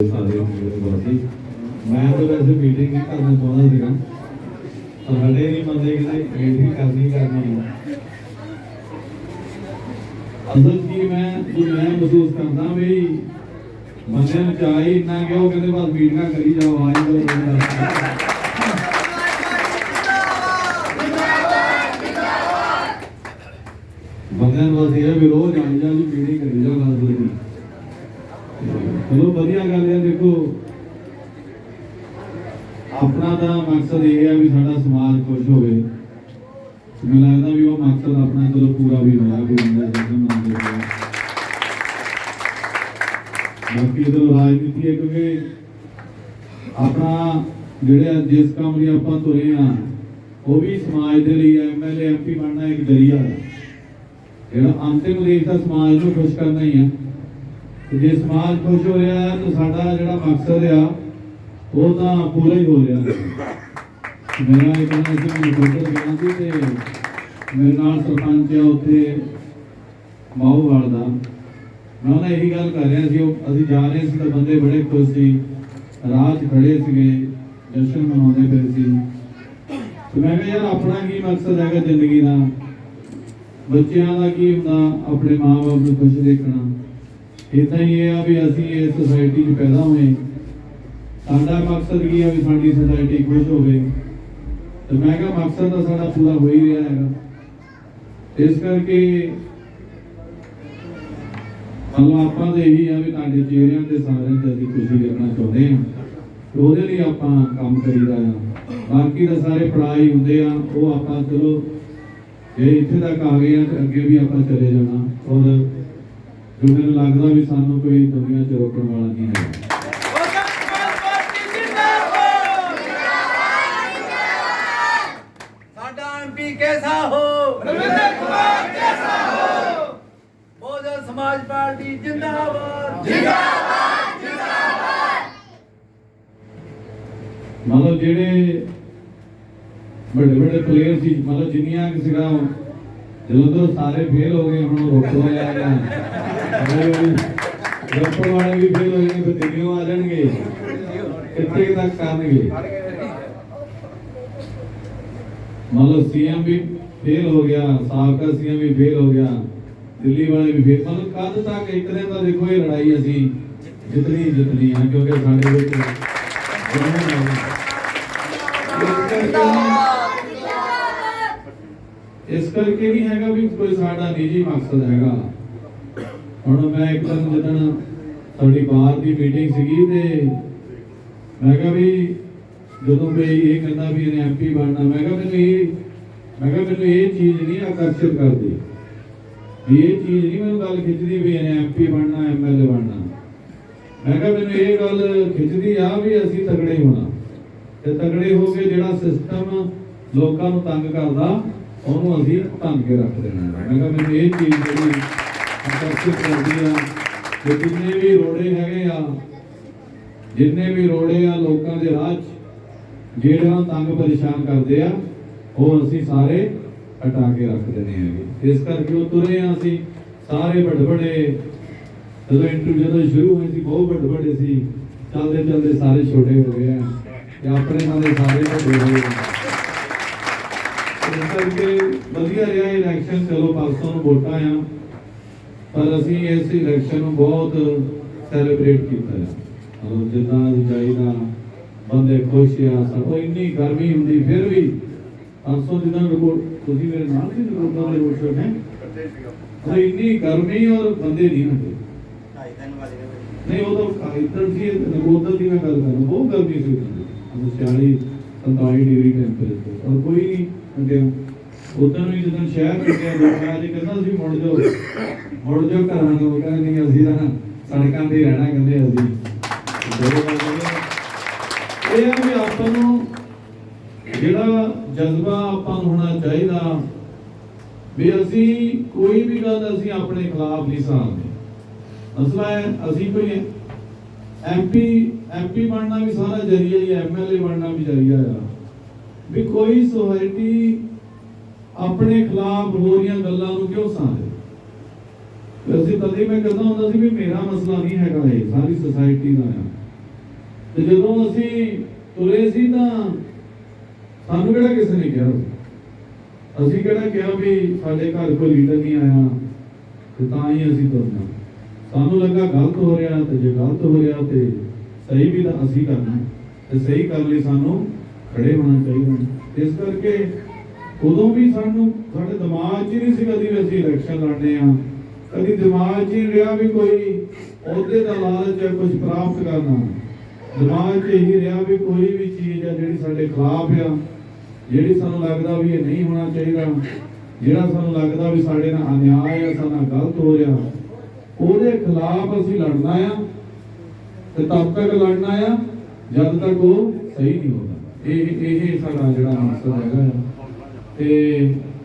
ਸਾਰੇ ਵਾਸੀ। ਮੈਂ ਤਾਂ ਵੈਸੇ ਮੀਟਿੰਗ ਹੀ ਕਰਨਾ ਚਾਹੁੰਦਾ ਸੀਗਾ। ਪਰ ਸਾਡੇ ਨਹੀਂ ਮੰਨਦੇ ਕਿ ਮੀਟਿੰਗ ਕਰਨੀ ਕਰਨੀ ਹੈ ਅਸਲ ਕੀ ਮੈਂ ਜੋ ਮੈਂ ਮਹਿਸੂਸ ਕਰਦਾ ਵੀ ਬੰਦੇ ਨੂੰ ਚਾਹੀ ਇੰਨਾ ਕਿ ਉਹ ਕਹਿੰਦੇ ਬਸ ਮੀਟਿੰਗਾਂ ਕਰੀ ਜਾਓ ਆਈ ਕਰੋ। ਬੰਦਿਆਂ ਨੂੰ ਬਸ ਇਹ ਵੀ ਰੋਜ਼ ਆਈ ਜਾ ਮੀਟਿੰਗ ਕਰੀ ਜਾਓ ਗੱਲ ਚਲੋ ਵਧੀਆ ਗੱਲ ਹੈ ਦੇਖੋ ਆਪਣਾ ਤਾਂ ਮਕਸਦ ਇਹ ਹੈ ਵੀ ਸਾਡਾ ਸਮਾਜ ਖੁਸ਼ ਹੋਵੇ। ਮੈਨੂੰ ਲੱਗਦਾ ਵੀ ਉਹ ਮਕਸਦ ਆਪਣਾ ਚਲੋ ਪੂਰਾ ਵੀ ਹੋਇਆ, ਵੀ ਬੰਦਾ ਜਿਹੜਾ ਮੰਨਦੇ ਹੋਏ ਬਾਕੀ ਜਦੋਂ ਰਾਜਨੀਤੀ ਹੈ, ਕਿਉਂਕਿ ਆਪਣਾ ਜਿਹੜੇ ਜਿਸ ਕੰਮ ਲਈ ਆਪਾਂ ਤੁਰੇ ਆ, ਉਹ ਵੀ ਸਮਾਜ ਦੇ ਲਈ ਐਮਐਲਏ ਐਮਪੀ ਬਣਨਾ ਇੱਕ ਜ਼ਰੀਆ ਹੈ। ਜਿਹੜਾ ਅੰਤਿਮ ਉਦੇਸ਼ ਤਾਂ ਸਮਾਜ ਨੂੰ ਖੁਸ਼ ਕਰਨਾ ਹੀ ਹੈ। ਤੇ ਜੇ ਸਮਾਜ ਖੁਸ਼ ਹੋ ਰਿਹਾ ਤਾਂ ਸਾਡਾ ਜਿਹੜਾ ਮਕਸਦ ਆ ਉਹ ਤਾਂ ਪੂਰਾ ਹੀ ਹੋ ਰਿਹਾ ਮੇਰਾ ਇੱਕ ਨਾ ਸੀ ਮੈਂ ਗਿਆ ਸੀ ਤੇ ਮੇਰੇ ਨਾਲ ਸਰਪੰਚ ਆ ਉੱਥੇ ਮਾਹੂਵਾਲ ਦਾ। ਮੈਂ ਉਹਨਾਂ ਇਹੀ ਗੱਲ ਕਰ ਰਿਹਾ ਸੀ, ਉਹ ਅਸੀਂ ਜਾ ਰਹੇ ਸੀ ਤਾਂ ਬੰਦੇ ਬੜੇ ਖੁਸ਼ ਸੀ, ਰਾਹ ਖੜੇ ਸੀਗੇ ਜਸ਼ਨ ਮਨਾਉਂਦੇ ਪਏ ਸੀ। ਤੇ ਮੈਂ ਕਿਹਾ ਯਾਰ ਆਪਣਾ ਕੀ ਮਕਸਦ ਹੈਗਾ ਜ਼ਿੰਦਗੀ ਦਾ? ਬੱਚਿਆਂ ਦਾ ਕੀ ਹੁੰਦਾ? ਆਪਣੇ ਮਾਪੇ ਨੂੰ ਖੁਸ਼ ਦੇਖਣਾ। ਇਦਾਂ ਹੀ ਇਹ ਆ ਵੀ ਅਸੀਂ ਇਸ ਸੋਸਾਇਟੀ 'ਚ ਪੈਦਾ ਹੋਏ। ਸਾਡਾ ਮਕਸਦ ਕੀ ਹੈ ਵੀ ਸਾਡੀ ਸੋਸਾਇਟੀ ਖੁਸ਼ ਹੋਵੇ? ਤੇ ਮੈਂ ਕਿਹਾ ਮਕਸਦ ਤਾਂ ਸਾਡਾ ਪੂਰਾ ਹੋ ਹੀ ਰਿਹਾ ਹੈਗਾ। ਇਸ ਕਰਕੇ ਮਤਲਬ ਆਪਾਂ ਦੇ ਇਹੀ ਆ ਵੀ ਤੁਹਾਡੇ ਚਿਹਰਿਆਂ ਤੇ ਸਾਰਿਆਂ ਤੇ ਅਸੀਂ ਖੁਸ਼ੀ ਦੇਖਣਾ ਚਾਹੁੰਦੇ ਹਾਂ। ਤੇ ਉਹਦੇ ਲਈ ਆਪਾਂ ਕੰਮ ਕਰੀਦਾ ਆ ਬਾਕੀ ਤਾਂ ਸਾਰੇ ਪੜਾਈ ਹੁੰਦੇ ਆ, ਉਹ ਆਪਾਂ ਚਲੋ, ਜੇ ਇੱਥੇ ਤੱਕ ਆ ਗਏ ਆ ਤੇ ਅੱਗੇ ਵੀ ਆਪਾਂ ਚਲੇ ਜਾਣਾ। ਔਰ ਮੈਨੂੰ ਲੱਗਦਾ ਵੀ ਸਾਨੂੰ ਕੋਈ ਦੁਨੀਆ 'ਚ ਰੋਕਣ ਵਾਲਾ ਨਹੀਂ ਹੈ ਸਾਡਾ ਐਮਪੀ ਕੈਸਾ ਹੋ ਰਵਿੰਦਰ ਕੁਮਾਰ ਜੈਸਾ ਹੋ ਬਹੁਜਨ ਸਮਾਜ ਪਾਰਟੀ ਜਿੰਦਾਬਾਦ ਜਿੰਦਾਬਾਦ। ਜਿੰਦਾਬਾਦ ਮਤਲਬ ਜਿਹੜੇ ਵੱਡੇ ਵੱਡੇ ਪਲੇਅਰ ਸੀ, ਮਤਲਬ ਜਿੰਨੀਆਂ ਕਿ ਸੀਗਾ ਜਦੋਂ ਤੋਂ ਸਾਰੇ ਫੇਲ ਹੋ ਗਏ, ਹੁਣ ਰੋਕ ਹੋਇਆ ਜਾਂ ਰੋਪੜ ਵਾਲੇ ਵੀ ਫੇਲ ਹੋ ਗਏ ਫਿਰ ਦਿੱਲੀੋਂ ਆ ਜਾਣਗੇ, ਕਿੱਥੇ ਤੱਕ ਕਰਨਗੇ? ਮਤਲਬ ਸੀਐਮ ਵੀ ਫੇਲ ਹੋ ਗਿਆ, ਸਾਬਕਾ ਸੀਐਮ ਵੀ ਫੇਲ ਹੋ ਗਿਆ। ਦਿੱਲੀ ਵਾਲੇ ਵੀ ਫੇਲ ਮਤਲਬ ਕਦ ਤੱਕ ਇੱਕ ਦਿਨ ਤਾਂ ਦੇਖੋ ਇਹ ਲੜਾਈ ਅਸੀਂ ਜਿੱਤਣੀ ਜਿੱਤਣੀ ਆ, ਕਿਉਂਕਿ ਸਾਡੇ ਵਿੱਚ ਇਸ ਕਰਕੇ ਨਹੀਂ ਹੈਗਾ ਵੀ ਕੋਈ ਸਾਡਾ ਨਿੱਜੀ ਮਕਸਦ ਹੈਗਾ। ਹੁਣ ਮੈਂ ਇੱਕ ਦਿਨ ਜਦੋਂ ਸਾਡੀ ਬਾਹਰ ਦੀ ਮੀਟਿੰਗ ਸੀਗੀ ਤੇ ਮੈਂ ਕਿਹਾ ਵੀ ਜਦੋਂ ਵੀ ਇਹ ਕਹਿੰਦਾ ਵੀ ਇਹਨੇ ਐਮਪੀ ਬਣਨਾ, ਮੈਂ ਕਿਹਾ ਮੈਨੂੰ ਇਹ ਮੈਂ ਕਿਹਾ ਮੈਨੂੰ ਇਹ ਚੀਜ਼ ਨਹੀਂ ਆਕਰਸ਼ਿਤ ਕਰਦੀ। ਇਹ ਚੀਜ਼ ਨਹੀਂ ਮੈਨੂੰ ਗੱਲ ਖਿੱਚਦੀ ਵੀ ਇਹਨੇ ਐਮਪੀ ਬਣਨਾ ਐਮਐਲਏ ਬਣਨਾ। ਮੈਂ ਕਿਹਾ ਮੈਨੂੰ ਇਹ ਗੱਲ ਖਿੱਚਦੀ ਆ ਵੀ ਅਸੀਂ ਤਗੜੇ ਹੋਣਾ। ਤੇ ਤਗੜੇ ਹੋ ਕੇ ਜਿਹੜਾ ਸਿਸਟਮ ਲੋਕਾਂ ਨੂੰ ਤੰਗ ਕਰਦਾ, ਉਹਨੂੰ ਅਸੀਂ ਤੰਗ ਕੇ ਰੱਖ ਦੇਣਾ ਮੈਂ ਕਿਹਾ ਮੈਨੂੰ ਇਹ ਚੀਜ਼ ਜਿਹੜੀ ਆਕਰਸ਼ਿਤ ਕਰਦੀ ਆ, ਕਿ ਜਿੰਨੇ ਵੀ ਰੋੜੇ ਹੈਗੇ ਆ, ਜਿੰਨੇ ਵੀ ਰੋੜੇ ਆ ਲੋਕਾਂ ਦੇ ਰਾਹ 'ਚ ਜਿਹੜਾ ਤੰਗ ਪਰੇਸ਼ਾਨ ਕਰਦੇ ਆ, ਉਹ ਅਸੀਂ ਸਾਰੇ ਹਟਾ ਕੇ ਰੱਖ ਦੇਣੇ ਹੈਗੇ। ਇਸ ਕਰਕੇ ਉਹ ਤੁਰੇ ਆ ਅਸੀਂ, ਸਾਰੇ ਵੱਡੇ ਵੱਡੇ ਜਦੋਂ ਇੰਟਰਵਿਊ ਜਦੋਂ ਸ਼ੁਰੂ ਹੋਈ ਸੀ, ਬਹੁਤ ਵੱਡੇ ਵੱਡੇ ਸੀ। ਚੱਲਦੇ ਚੱਲਦੇ ਸਾਰੇ ਛੋਟੇ ਹੋ ਗਏ ਆ ਤੇ ਆਪਣੇ ਨਾਲ ਸਾਰੇ ਵੱਡੇ ਹੋ ਗਏ ਇਸ ਕਰਕੇ ਵਧੀਆ ਰਿਹਾ ਇਲੈਕਸ਼ਨ ਚਲੋ ਪਰਸੋਂ ਨੂੰ ਵੋਟਾਂ ਆ, ਪਰ ਅਸੀਂ ਇਸ ਇਲੈਕਸ਼ਨ ਨੂੰ ਬਹੁਤ ਸੈਲੀਬ੍ਰੇਟ ਕੀਤਾ ਹੈ ਜਿੱਦਾਂ ਅਸੀਂ ਬੰਦੇ ਖੁਸ਼ ਆ ਸਭ ਇੰਨੀ ਗਰਮੀ ਹੁੰਦੀ, ਫਿਰ ਵੀ ਪਰਸੋਂ ਜਿੱਦਾਂ ਰਿਪੋਰਟ ਤੁਸੀਂ ਮੇਰੇ ਨਾਲ ਸੀ ਰਿਪੋਰਟਾਂ ਦੇ ਰਿਪੋਰਟ ਨੇ ਉਹ ਇੰਨੀ ਗਰਮੀ ਔਰ ਬੰਦੇ ਨਹੀਂ ਹੁੰਦੇ। ਨਹੀਂ ਉਹ ਤਾਂ ਇੱਧਰ ਸੀ ਨਗੋਦਰ ਦੀ ਮੈਂ ਗੱਲ ਕਰ ਰਿਹਾ ਬਹੁਤ ਗਰਮੀ ਸੀ ਉਹ 40 47 ਡਿਗਰੀ ਟੈਂਪਰੇਚਰ ਔਰ ਕੋਈ ਨਹੀਂ ਹੁੰਦੇ। ਉਦੋਂ ਵੀ ਜਦੋਂ ਸ਼ਹਿਰ ਗਿਆ ਲੋਕਾਂ ਨੇ ਕਹਿੰਦਾ ਸੀ ਮੁੜ ਜਾਓ ਮੁੜ ਜਾਓ ਘਰਾਂ ਨੂੰ ਕਹਿੰਦੇ ਨਹੀਂ ਅਸੀਂ ਤਾਂ ਸੜਕਾਂ ਤੇ ਹੀ ਰਹਿਣਾ ਕਹਿੰਦੇ ਅਸੀਂ। ਇਹ ਵੀ ਆਪਾਂ ਨੂੰ ਜਿਹੜਾ ਜਜ਼ਬਾ ਆਪਾਂ ਨੂੰ ਹੋਣਾ ਚਾਹੀਦਾ ਵੀ ਅਸੀਂ ਕੋਈ ਵੀ ਗੱਲ ਅਸੀਂ ਆਪਣੇ ਖਿਲਾਫ ਨਹੀਂ ਸਾਂਭਦੇ। ਮਸਲਾ ਹੈ ਅਸੀਂ ਕੋਈ ਐਮਪੀ ਐਮਪੀ ਬਣਨਾ ਵੀ ਸਾਰਾ ਜਰੀਆ ਹੀ ਐਮਐਲਏ ਬਣਨਾ ਵੀ ਜਰੀਆ ਆ। ਵੀ ਕੋਈ ਸੋਸਾਇਟੀ ਆਪਣੇ ਖਿਲਾਫ ਹੋ ਰਹੀਆਂ ਗੱਲਾਂ ਨੂੰ ਕਿਉਂ ਸਾਂਭੇ? ਅਸੀਂ ਤਦੇ ਮੈਂ ਕਹਿੰਦਾ ਹੁੰਦਾ ਸੀ ਵੀ ਮੇਰਾ ਮਸਲਾ ਨਹੀਂ ਹੈਗਾ ਇਹ, ਸਾਰੀ ਸੋਸਾਇਟੀ ਦਾ ਆ। ਤੇ ਜਦੋਂ ਅਸੀਂ ਤੁਰੇ ਸੀ ਤਾਂ ਸਾਨੂੰ ਕਿਹੜਾ ਕਿਸੇ ਨੇ ਕਿਹਾ ਸੀ? ਅਸੀਂ ਕਿਹੜਾ ਕਿਹਾ ਵੀ ਸਾਡੇ ਘਰ ਕੋਈ ਲੀਡਰ ਨਹੀਂ ਆਇਆ? ਤੇ ਤਾਂ ਹੀ ਅਸੀਂ ਤੁਰਨਾ ਸਾਨੂੰ ਲੱਗਾ ਗਲਤ ਹੋ ਰਿਹਾ ਤੇ ਜੇ ਗਲਤ ਹੋ ਰਿਹਾ ਤੇ ਸਹੀ ਵੀ ਤਾਂ ਅਸੀਂ ਕਰਨਾ ਤੇ ਸਹੀ ਕਰਨ ਲਈ ਸਾਨੂੰ ਖੜੇ ਹੋਣਾ ਚਾਹੀਦਾ ਇਸ ਕਰਕੇ ਉਦੋਂ ਵੀ ਸਾਨੂੰ ਸਾਡੇ ਦਿਮਾਗ 'ਚ ਹੀ ਨਹੀਂ ਸੀ ਕਦੀ ਵੀ ਅਸੀਂ ਇਲੈਕਸ਼ਨ ਲੜਨੇ ਆ। ਕਦੀ ਦਿਮਾਗ 'ਚ ਹੀ ਰਿਹਾ ਵੀ ਕੋਈ ਅਹੁਦੇ ਦਾ ਲਾਲਚ ਹੈ ਕੁਝ ਪ੍ਰਾਪਤ ਕਰਨਾ। ਦਿਮਾਗ 'ਚ ਇਹੀ ਰਿਹਾ ਵੀ ਕੋਈ ਵੀ ਚੀਜ਼ ਆ ਜਿਹੜੀ ਸਾਡੇ ਖਿਲਾਫ ਆ। ਜਿਹੜੀ ਸਾਨੂੰ ਲੱਗਦਾ ਵੀ ਇਹ ਨਹੀਂ ਹੋਣਾ ਚਾਹੀਦਾ, ਜਿਹੜਾ ਸਾਨੂੰ ਲੱਗਦਾ ਵੀ ਸਾਡੇ ਨਾਲ ਅਨਿਆਏ ਆ, ਸਾਡੇ ਨਾਲ ਗਲਤ ਹੋ ਰਿਹਾ, ਉਹਦੇ ਖਿਲਾਫ ਅਸੀਂ ਲੜਨਾ ਆ ਤੇ ਤਦ ਤੱਕ ਲੜਨਾ ਆ ਜਦ ਤੱਕ ਉਹ ਸਹੀ ਨਹੀਂ ਹੁੰਦਾ। ਇਹ ਇਹ ਸਾਡਾ ਜਿਹੜਾ ਮਕਸਦ ਹੈਗਾ ਆ। ਤੇ